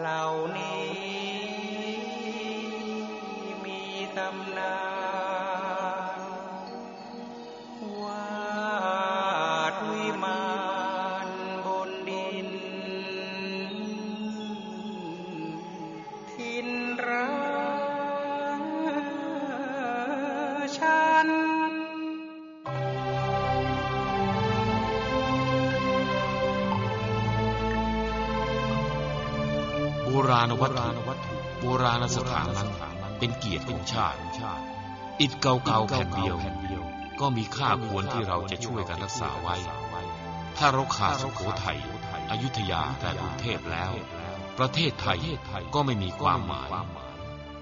เหล่านี้มีตำนาน ณวัตถุโบราณสถานนั้นเป็นเกียรติของชาติ อิฐเก่าๆแผ่นเดียว ก็มีค่าควรที่เราจะช่วยกันรักษาไว้ ถ้าเราขาดสุโขทัยอยุธยาและกรุงเทพแล้ว ประเทศไทยก็ไม่มีความหมาย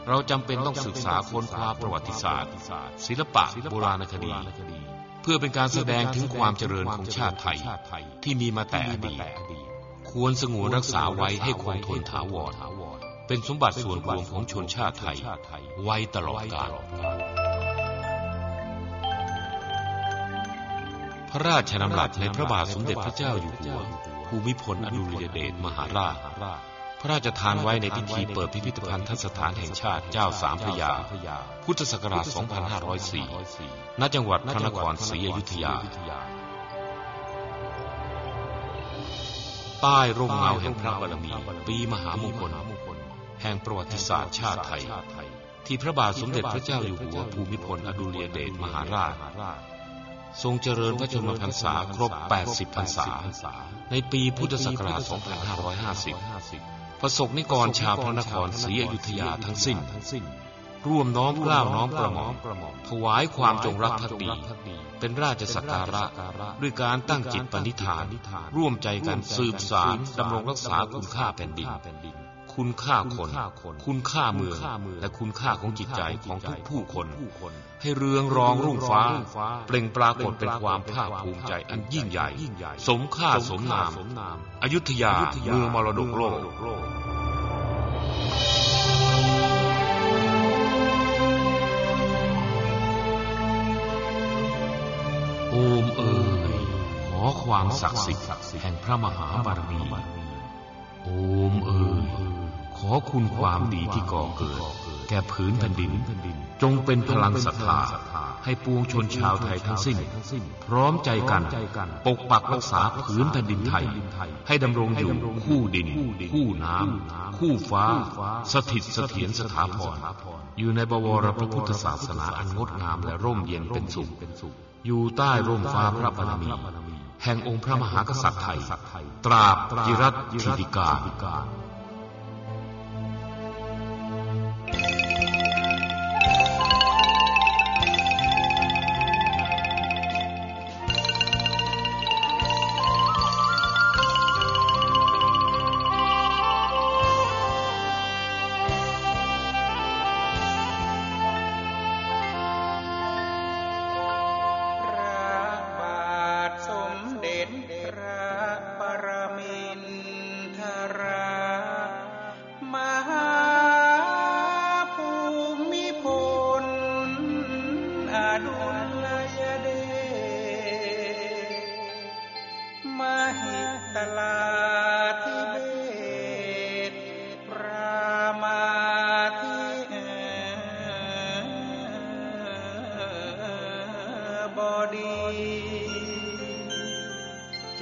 เราจำเป็นต้องศึกษาค้นคว้าประวัติศาสตร์ ศิลปะโบราณคดี เพื่อเป็นการแสดงถึงความเจริญของชาติไทยที่มีมาแต่อดีต ควรสงวนรักษาไว้ให้คงทนถาวรเป็นสมบัติส่วนรวมของชนชาติไทย ไว้ตลอดกาลพระราชดำรัสในพระบาทสมเด็จพระเจ้าอยู่หัวภูมิพลอดุลยเดชมหาราช พระราชทานไว้ในพิธีเปิดพิพิธภัณฑสถานแห่งชาติเจ้าสามพระยา พุทธศักราช 2504 ณ จังหวัดพระนครศรีอยุธยา ใต้ร่มเงาแห่งพระบารมี ปีมหามงคล แห่งประวัติศาสตร์ชาติไทย ที่พระบาทสมเด็จพระเจ้าอยู่หัวภูมิพลอดุลยเดชมหาราช ทรงเจริญพระชนมพรรษาครบ 80 พรรษา ในปีพุทธศักราช 2550 ประสบนิกรชาวพระนครศรีอยุธยาทั้งสิ้น ร่วมน้อมเกล้าวน้อมกระหม่อมถวายความจงรักภักดี เป็นราชสักการะ ด้วยการตั้งจิตปณิธาน ร่วมใจกันสืบสารดำรงรักษาคุณค่าแผ่นดิน คุณค่าคน คุณค่าเมือง และคุณค่าของจิตใจของทุกผู้คน ให้เรืองรองรุ่งฟ้า เปล่งปรากฏเป็นความภาคภูมิใจอันยิ่งใหญ่ สมค่าสมนาม อยุธยาเมืองมรดกโลก ขอความศักดิ์สิทธิ์แห่งพระมหาบารมี โอมเอ่ยขอคุณความดีที่ก่อเกิด แก่ผืนแผ่นดิน จงเป็นพลังศรัทธาให้ปวงชนชาวไทยทั้งสิ้น พร้อมใจกัน ปกปักรักษาผืนแผ่นดินไทย ให้ดำรงอยู่คู่ดิน คู่น้ำคู่ฟ้า สถิตเสถียรสถาพรอยู่ในบวรพระพุทธศาสนาอันงดงามและร่มเย็นเป็นสุข อยู่ใต้ร่มฟ้าพระบารมี แห่งองค์พระมหากษัตริย์ไทย ตราบยิรัตธิติกา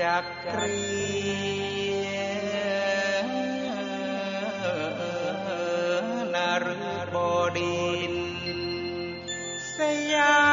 จักรีนารบดิน สยา